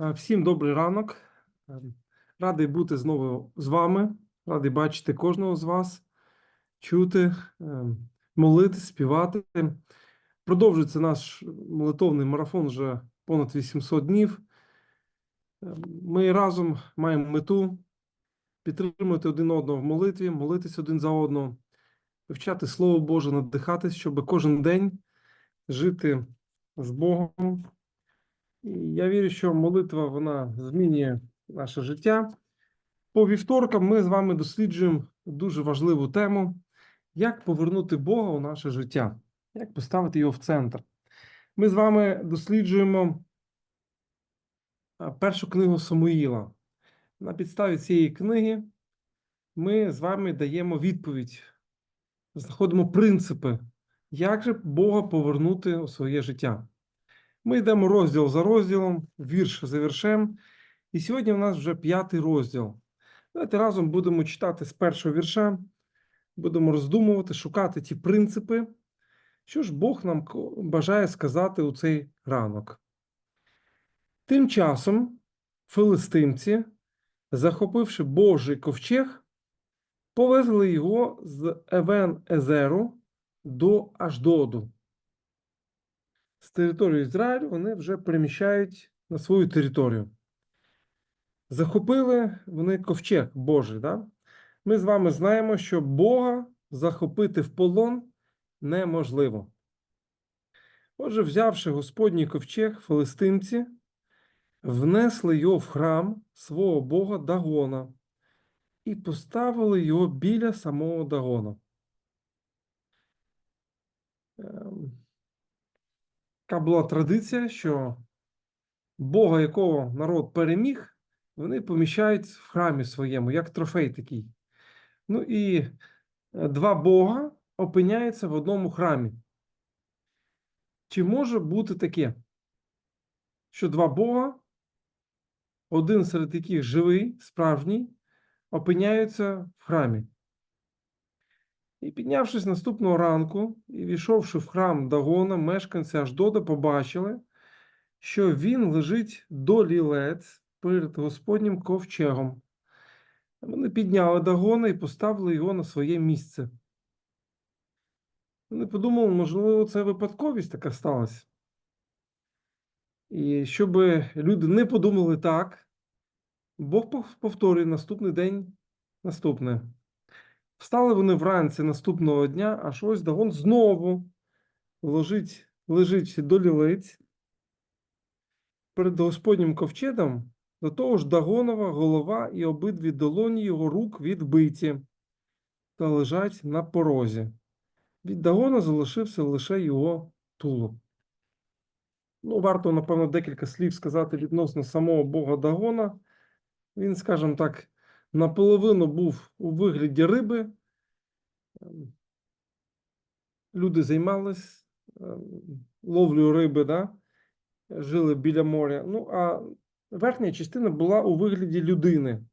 Е, Всім добрий ранок. Е, Радий бути знову з вами. Радий бачити кожного з вас, чути, е, молитись, співати. Продовжується наш молитовний марафон вже понад 800 днів. Ми разом маємо мету підтримувати один одного в молитві, молитись один за одного, вивчати Слово Боже, надихатись, щоб кожен день жити з Богом. Я вірю, що молитва вона змінює наше життя. По вівторкам ми з вами досліджуємо дуже важливу тему: як повернути Бога у наше життя, як поставити його в центр. Ми з вами досліджуємо першу книгу Самуїла. На підставі цієї книги ми з вами даємо відповідь, знаходимо принципи, як же Бога повернути у своє життя. Ми йдемо розділ за розділом, вірш за віршем. І сьогодні у нас вже п'ятий розділ. Давайте разом будемо читати з першого вірша, будемо роздумувати, шукати ті принципи, що ж Бог нам бажає сказати у цей ранок. Тим часом филистимці, захопивши Божий ковчег, повезли його з Евен Езеру до Аждоду з території Ізраїлю вони вже переміщають на свою територію. Захопили вони ковчег Божий. Да? Ми з вами знаємо, що Бога захопити в полон неможливо. Отже, взявши Господній ковчег, филистимці внесли його в храм свого Бога Дагона і поставили його біля самого Дагона. Така була традиція, що Бога, якого народ переміг, вони поміщають в храмі своєму, як трофей такий. Ну і е, два Бога опиняються в одному храмі. Чи може бути таке, що два Бога, один серед яких живий, справжній, опиняються в храмі? І піднявшись наступного ранку і війшовши в храм Дагона, мешканці Аждода побачили, що він лежить до лілець перед Господнім ковчегом. Вони підняли Дагона і поставили його на своє місце. Вони подумали, можливо, це випадковість така сталася. І щоб люди не подумали так, Бог повторює наступний день наступне. Встали вони вранці наступного дня, аж ось Дагон знову лежить, лежить до лілиць перед Господнім ковчедом, до того ж Дагонова голова і обидві долоні його рук відбиті та лежать на порозі. Від Дагона залишився лише його тулуб. Ну, варто, напевно, декілька слів сказати відносно самого Бога Дагона. Він, скажімо так, наполовину був у вигляді риби. Ем, Люди займались ем, ловлею риби, да? жили біля моря. Ну, а верхня частина була у вигляді людини.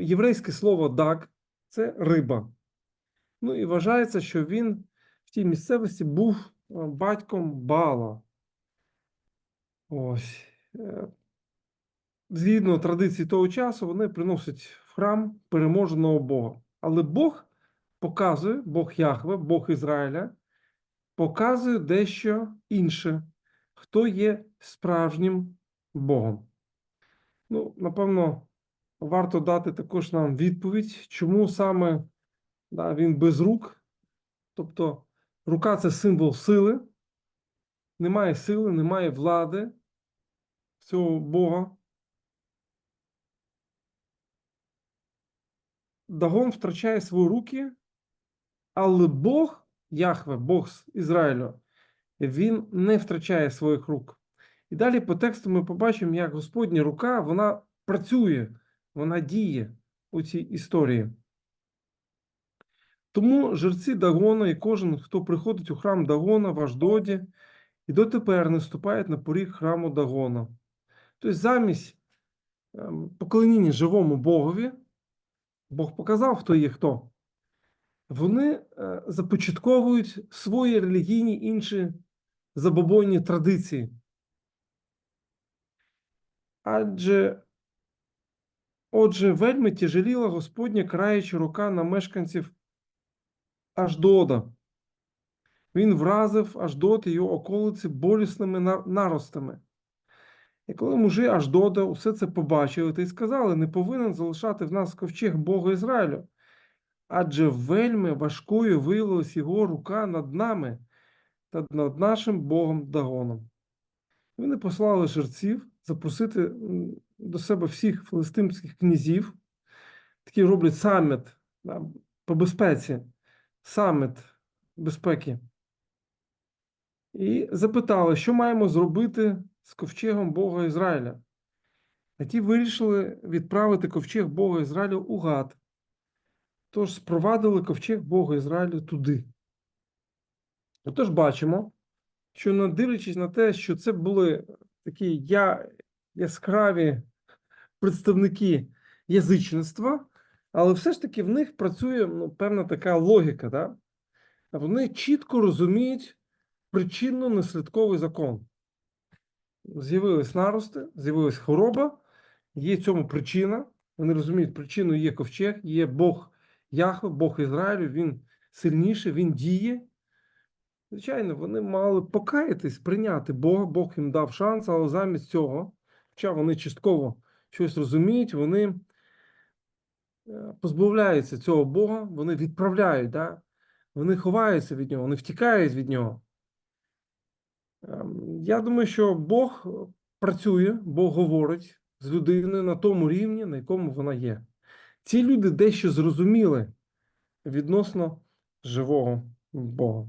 Єврейське слово даг це риба. Ну і вважається, що він в тій місцевості був е, батьком Бала. Ось. Згідно традиції того часу, вони приносять в храм переможеного Бога. Але Бог показує, Бог Яхве, Бог Ізраїля, показує дещо інше, хто є справжнім Богом. Ну, напевно, варто дати також нам відповідь, чому саме да, він без рук. Тобто, рука це символ сили, немає сили, немає влади цього Бога. Дагон втрачає свої руки, але Бог, Яхве, Бог з Ізраїлю, він не втрачає своїх рук. І далі по тексту ми побачимо, як Господня рука вона працює, вона діє у цій історії. Тому жерці Дагона і кожен, хто приходить у храм Дагона в Аждоді, і дотепер не ступають на поріг храму Дагона. Тобто, замість ем, поклоніння живому Богові, Бог показав, хто є хто. Вони е, започатковують свої релігійні інші забобонні традиції. Адже, отже, вельми тяжеліла Господня краюча рука на мешканців Аждода. Він вразив Аждод і його околиці болісними наростами. І коли мужі Аждода усе це побачили, то й сказали, не повинен залишати в нас ковчег Бога Ізраїлю. Адже вельми важкою виявилась його рука над нами та над нашим Богом Дагоном. Вони послали жерців запросити до себе всіх филистимських князів, такий роблять саміт да, по безпеці, саміт безпеки. І запитали, що маємо зробити з ковчегом Бога Ізраїля. А ті вирішили відправити ковчег Бога Ізраїля у Гад. Тож спровадили ковчег Бога Ізраїлю туди. Отож бачимо, що не дивлячись на те, що це були такі я, яскраві представники язичництва, але все ж таки в них працює ну, певна така логіка. Да? Вони чітко розуміють причинно-наслідковий закон. З'явились нарости, з'явилась хвороба, є цьому причина. Вони розуміють, причиною є ковчег, є Бог Яхве, Бог Ізраїлю, він сильніший, він діє. Звичайно, вони мали покаятись, прийняти Бога, Бог їм дав шанс, але замість цього, хоча вони частково щось розуміють, вони е, позбавляються цього Бога, вони відправляють, да? вони ховаються від нього, вони втікають від нього. Ем, Я думаю, що Бог працює, Бог говорить з людиною на тому рівні, на якому вона є. Ці люди дещо зрозуміли відносно живого Бога.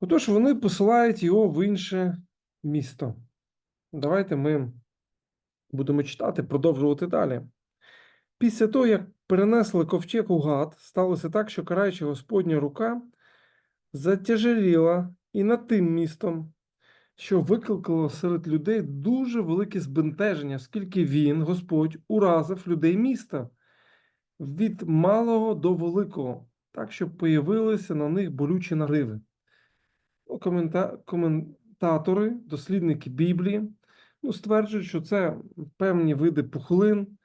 Отож, вони посилають його в інше місто. Давайте ми будемо читати, продовжувати далі. Після того, як перенесли ковчег у гад, сталося так, що караюча Господня рука затяжеліла і над тим містом, що викликало серед людей дуже велике збентеження, оскільки він, Господь, уразив людей міста від малого до великого, так що появилися на них болючі нариви. Ну, комента... Коментатори, дослідники Біблії ну, стверджують, що це певні види пухлин,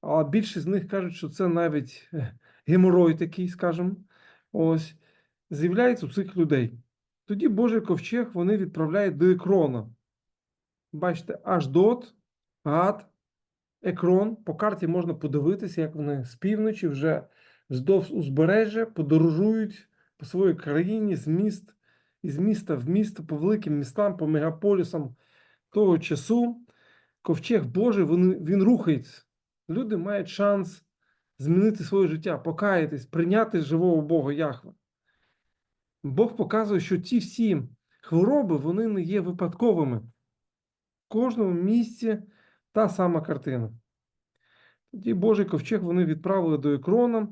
а більшість з них кажуть, що це навіть е, геморой такий, скажімо, ось, з'являється у цих людей. Тоді Божий ковчег вони відправляють до Екрона. Бачите, аж дот, гад, Екрон. По карті можна подивитися, як вони з півночі вже вздовж узбережжя подорожують по своїй країні з міст, із міста в місто, по великим містам, по мегаполісам того часу. Ковчег Божий, він, він рухається. Люди мають шанс змінити своє життя, покаятись, прийняти живого Бога Яхве. Бог показує, що ті всі хвороби вони не є випадковими. В кожному місці та сама картина. Тоді Божий ковчег вони відправили до Екрона,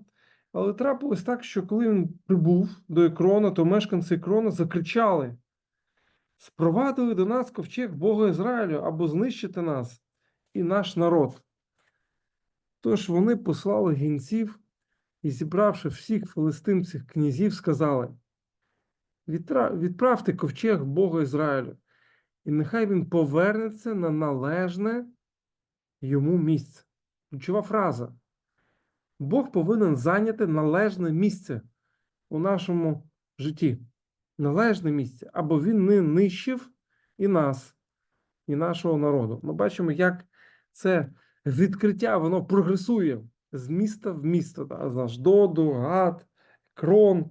але трапилось так, що коли він прибув до Екрона, то мешканці Екрона закричали: Спровадили до нас ковчег Бога Ізраїлю або знищити нас і наш народ. Тож вони послали гінців і, зібравши всіх филистимських князів, сказали: «Відтра- Відправте ковчег Бога Ізраїлю, і нехай він повернеться на належне йому місце. Ключова фраза. Бог повинен зайняти належне місце у нашому житті. Належне місце, або він не нищив і нас, і нашого народу. Ми бачимо, як це відкриття воно прогресує з міста в місто, да, з Аждоду, Гад, Крон.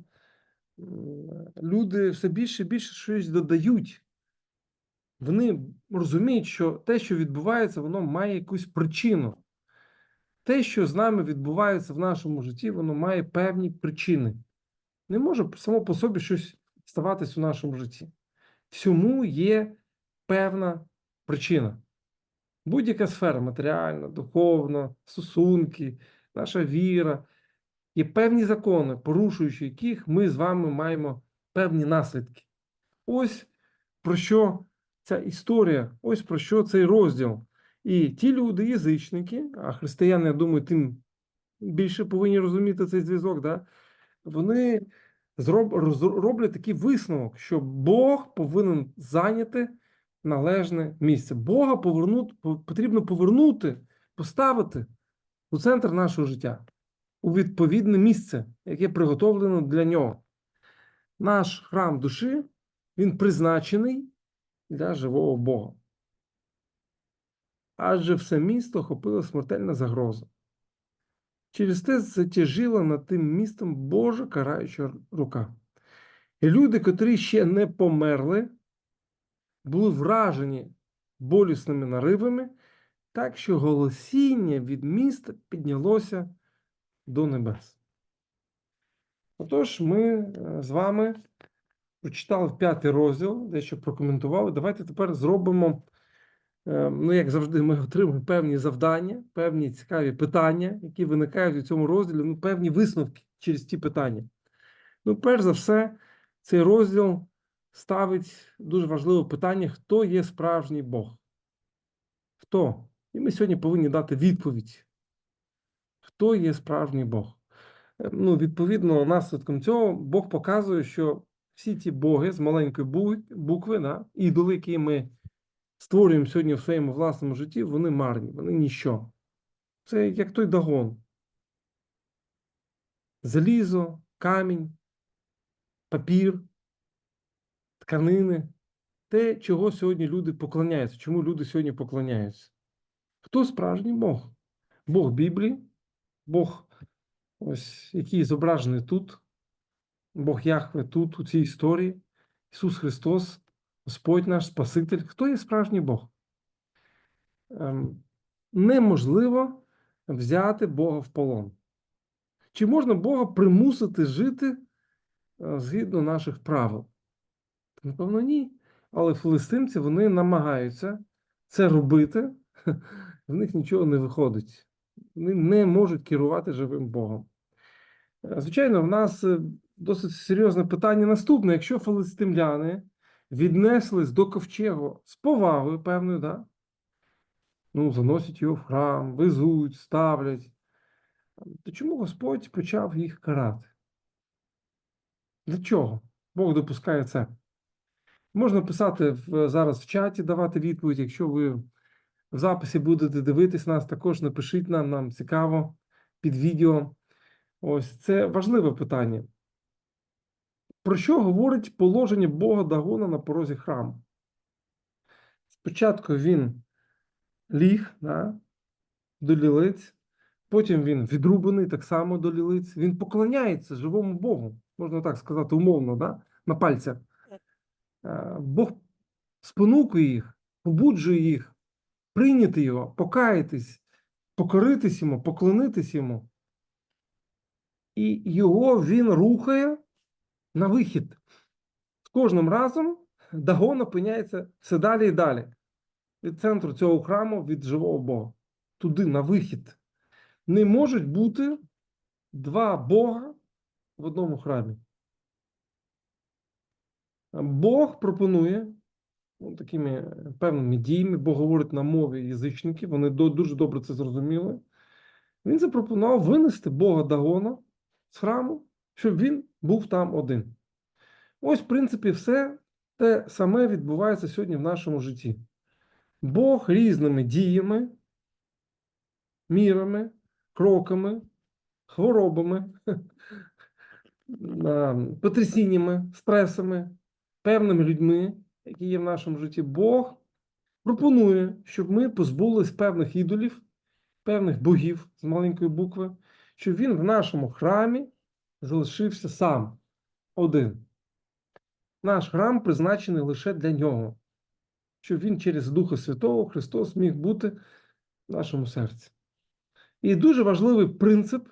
Люди все більше і більше щось додають. Вони розуміють, що те, що відбувається, воно має якусь причину. Те, що з нами відбувається в нашому житті, воно має певні причини. Не може само по собі щось ставатись у нашому житті. Всьому є певна причина. Будь-яка сфера матеріальна, духовна, стосунки, наша віра. Є певні закони, порушуючи яких ми з вами маємо певні наслідки. Ось про що ця історія, ось про що цей розділ. І ті люди, язичники, а християни, я думаю, тим більше повинні розуміти цей зв'язок, да? вони роблять такий висновок, що Бог повинен зайняти належне місце. Бога повернути, потрібно повернути, поставити у центр нашого життя, у відповідне місце, яке приготовлено для нього. Наш храм душі, він призначений для живого Бога. Адже все місто охопила смертельна загроза. Через те затяжила над тим містом Божа караюча рука. І люди, котрі ще не померли, були вражені болісними наривами, так що голосіння від міста піднялося до небес. Отож, ми е, з вами прочитали п'ятий розділ, дещо прокоментували. Давайте тепер зробимо, е, ну, як завжди, ми отримуємо певні завдання, певні цікаві питання, які виникають у цьому розділі, ну, певні висновки через ті питання. Ну, перш за все, цей розділ ставить дуже важливе питання: хто є справжній Бог? Хто? І ми сьогодні повинні дати відповідь. Хто є справжній Бог? Ну, відповідно, наслідком цього Бог показує, що всі ті боги з маленької букви, да, ідоли, які ми створюємо сьогодні в своєму власному житті, вони марні, вони ніщо. Це як той дагон. Залізо, камінь, папір, тканини. Те, чого сьогодні люди поклоняються. Чому люди сьогодні поклоняються? Хто справжній Бог? Бог Біблії, Бог, ось, який зображений тут, Бог Яхве тут, у цій історії, Ісус Христос, Господь наш Спаситель. Хто є справжній Бог? Ем, неможливо взяти Бога в полон. Чи можна Бога примусити жити е, згідно наших правил? Напевно, ні. Але филистимці вони намагаються це робити, в них нічого не виходить. Вони не можуть керувати живим Богом. Звичайно, в нас е, досить серйозне питання наступне: якщо филистимляни віднеслись до ковчегу з повагою, певною, да? ну, заносять його в храм, везуть, ставлять, то чому Господь почав їх карати? Для чого? Бог допускає це. Можна писати в, зараз в чаті, давати відповідь. Якщо ви в записі будете дивитись нас, також напишіть нам, нам цікаво під відео. Ось це важливе питання. Про що говорить положення Бога Дагона на порозі храму? Спочатку він ліг да, до лілиць, потім він відрубаний так само до лілиць. Він поклоняється живому Богу, можна так сказати, умовно, да, на пальцях. Е, Бог спонукує їх, побуджує їх прийняти його, покаятись, покоритись йому, поклонитись йому. І його він рухає на вихід. З кожним разом Дагон опиняється все далі і далі. Від центру цього храму, від живого Бога. Туди, на вихід. Не можуть бути два Бога в одному храмі. Бог пропонує ну, такими певними діями, Бог говорить на мові язичників, вони дуже добре це зрозуміли. Він запропонував винести Бога Дагона з храму, щоб він був там один. Ось, в принципі, все те саме відбувається сьогодні в нашому житті. Бог різними діями, мірами, кроками, хворобами, потрясіннями, стресами, певними людьми, які є в нашому житті, Бог пропонує, щоб ми позбулись певних ідолів, певних богів з маленької букви, щоб він в нашому храмі залишився сам один. Наш храм призначений лише для нього, щоб він через Духа Святого Христос міг бути в нашому серці. І дуже важливий принцип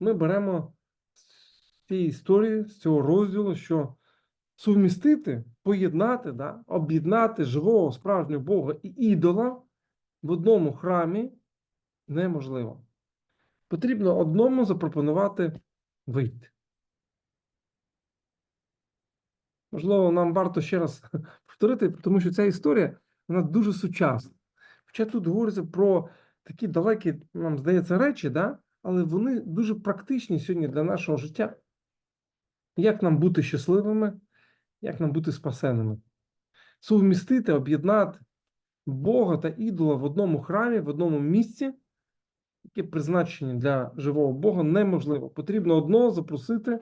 ми беремо з цієї історії, з цього розділу, що сумістити, поєднати, да, об'єднати живого справжнього Бога і ідола в одному храмі неможливо. Потрібно одному запропонувати вийти. Можливо, нам варто ще раз повторити, тому що ця історія вона дуже сучасна. Хоча тут говориться про такі далекі, нам здається, речі, да? але вони дуже практичні сьогодні для нашого життя. Як нам бути щасливими, як нам бути спасеними? сумістити, об'єднати Бога та ідола в одному храмі, в одному місці, яке призначення для живого Бога неможливо. Потрібно одного запросити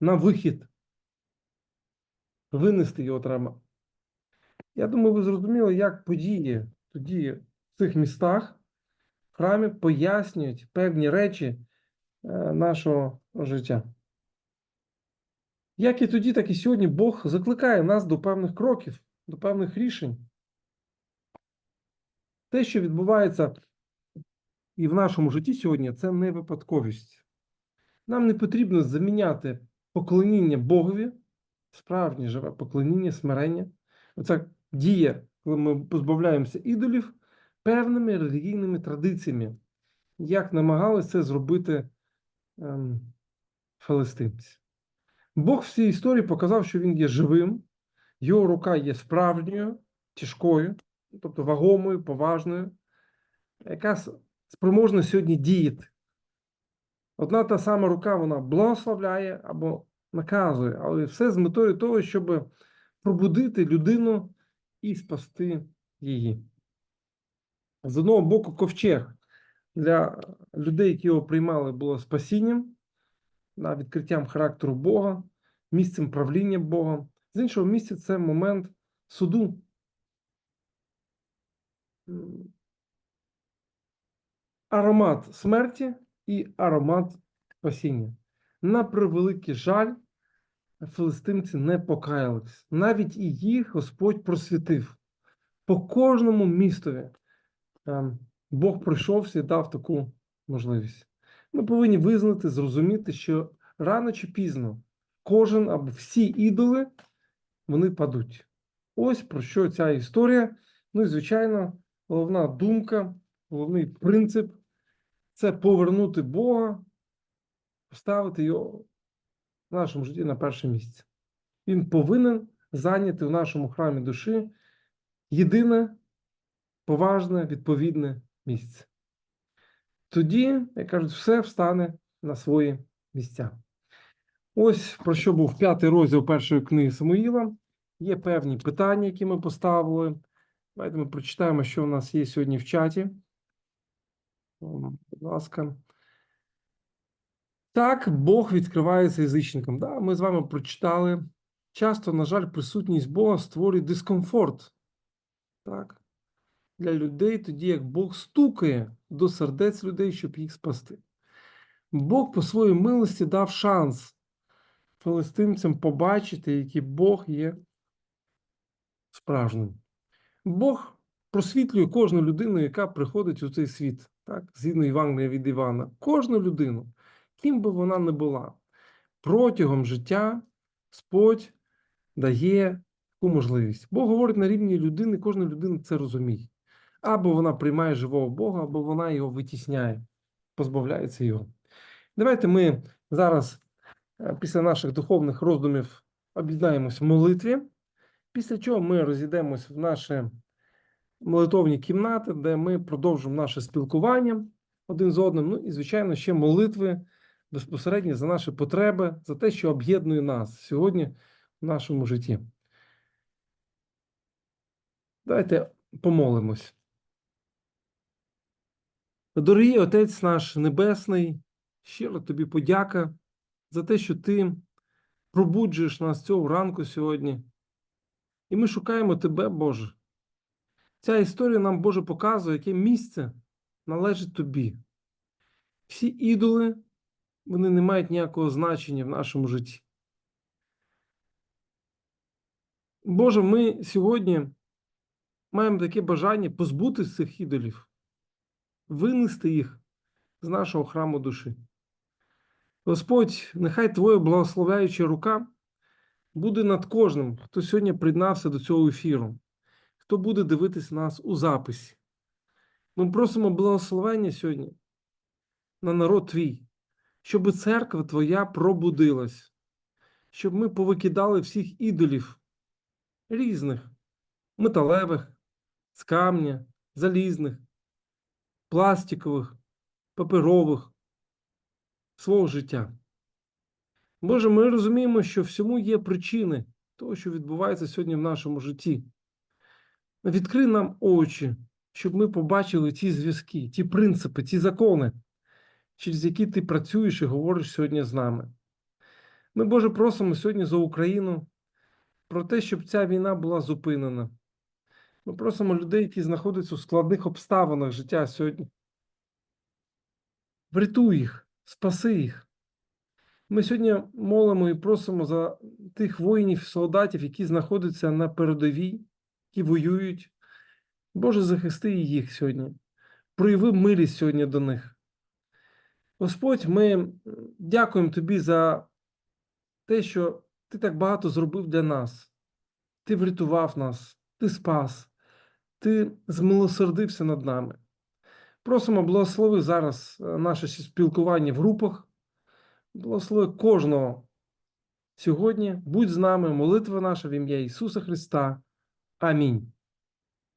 на вихід, винести його треба. Я думаю, ви зрозуміли, як події тоді в цих містах, в храмі пояснюють певні речі е, нашого життя. Як і тоді, так і сьогодні Бог закликає нас до певних кроків, до певних рішень. Те, що відбувається і в нашому житті сьогодні, це не випадковість. Нам не потрібно заміняти поклоніння Богові, справжнє живе поклоніння, смирення. Оця дія, коли ми позбавляємося ідолів певними релігійними традиціями, як намагалися це зробити ем, филистимці. Бог в цій історії показав, що він є живим, його рука є справжньою, тяжкою, тобто вагомою, поважною, яка спроможна сьогодні діяти. Одна та сама рука вона благословляє або наказує, але все з метою того, щоб пробудити людину і спасти її. З одного боку, ковчег для людей, які його приймали, було спасінням, відкриттям характеру Бога, місцем правління Бога. З іншого місця, це момент суду. Аромат смерті і аромат спасіння. На превеликий жаль, филистимці не покаялись. Навіть і їх Господь просвітив. По кожному містові ем, Бог пройшовся і дав таку можливість. Ми повинні визнати, зрозуміти, що рано чи пізно кожен або всі ідоли вони падуть. Ось про що ця історія. Ну і, звичайно, головна думка, головний принцип це повернути Бога, поставити його в нашому житті на перше місце. Він повинен зайняти в нашому храмі душі єдине поважне, відповідне місце. Тоді, як кажуть, все встане на свої місця. Ось про що був п'ятий розділ першої книги Самуїла. Є певні питання, які ми поставили. Давайте ми прочитаємо, що у нас є сьогодні в чаті. Будь ласка. Так, Бог відкривається язичникам. Да, ми з вами прочитали. Часто, на жаль, присутність Бога створює дискомфорт. Так? Для людей, тоді як Бог стукає до сердець людей, щоб їх спасти. Бог по своїй милості дав шанс филистимцям побачити, який Бог є справжнім. Бог просвітлює кожну людину, яка приходить у цей світ, так? згідно Євангелія від Івана. Кожну людину, ким би вона не була, протягом життя Господь дає таку можливість. Бог говорить на рівні людини, кожна людина це розуміє. Або вона приймає живого Бога, або вона його витісняє, позбавляється його. Давайте ми зараз, е, після наших духовних роздумів, об'єднаємось в молитві, після чого ми розійдемось в наші молитовні кімнати, де ми продовжимо наше спілкування один з одним. Ну і, звичайно, ще молитви безпосередньо за наші потреби, за те, що об'єднує нас сьогодні в нашому житті. Давайте помолимось. Дорогий Отець наш Небесний, щиро тобі подяка за те, що ти пробуджуєш нас цього ранку сьогодні. І ми шукаємо Тебе, Боже. Ця історія нам, Боже, показує, яке місце належить Тобі. Всі ідоли, вони не мають ніякого значення в нашому житті. Боже, ми сьогодні маємо таке бажання позбутися цих ідолів, винести їх з нашого храму душі. Господь, нехай Твоя благословляюча рука буде над кожним, хто сьогодні приєднався до цього ефіру, хто буде дивитись нас у записі. Ми просимо благословення сьогодні на народ Твій, щоб церква Твоя пробудилась, щоб ми повикидали всіх ідолів різних, металевих, з камня, залізних, пластикових, паперових свого життя. Боже, ми розуміємо, що всьому є причини того, що відбувається сьогодні в нашому житті. Відкрий нам очі, щоб ми побачили ті зв'язки, ті принципи, ті закони, через які ти працюєш і говориш сьогодні з нами. Ми, Боже, просимо сьогодні за Україну про те, щоб ця війна була зупинена. Ми просимо людей, які знаходяться у складних обставинах життя сьогодні. Врятуй їх, спаси їх. Ми сьогодні молимо і просимо за тих воїнів, солдатів, які знаходяться на передовій, які воюють. Боже, захисти і їх сьогодні. Прояви милість сьогодні до них. Господь, ми дякуємо Тобі за те, що Ти так багато зробив для нас. Ти врятував нас, Ти спас, Ти змилосердився над нами. Просимо, благослови зараз е, наше спілкування в групах. Благослови кожного сьогодні. Будь з нами, молитва наша в ім'я Ісуса Христа. a mim.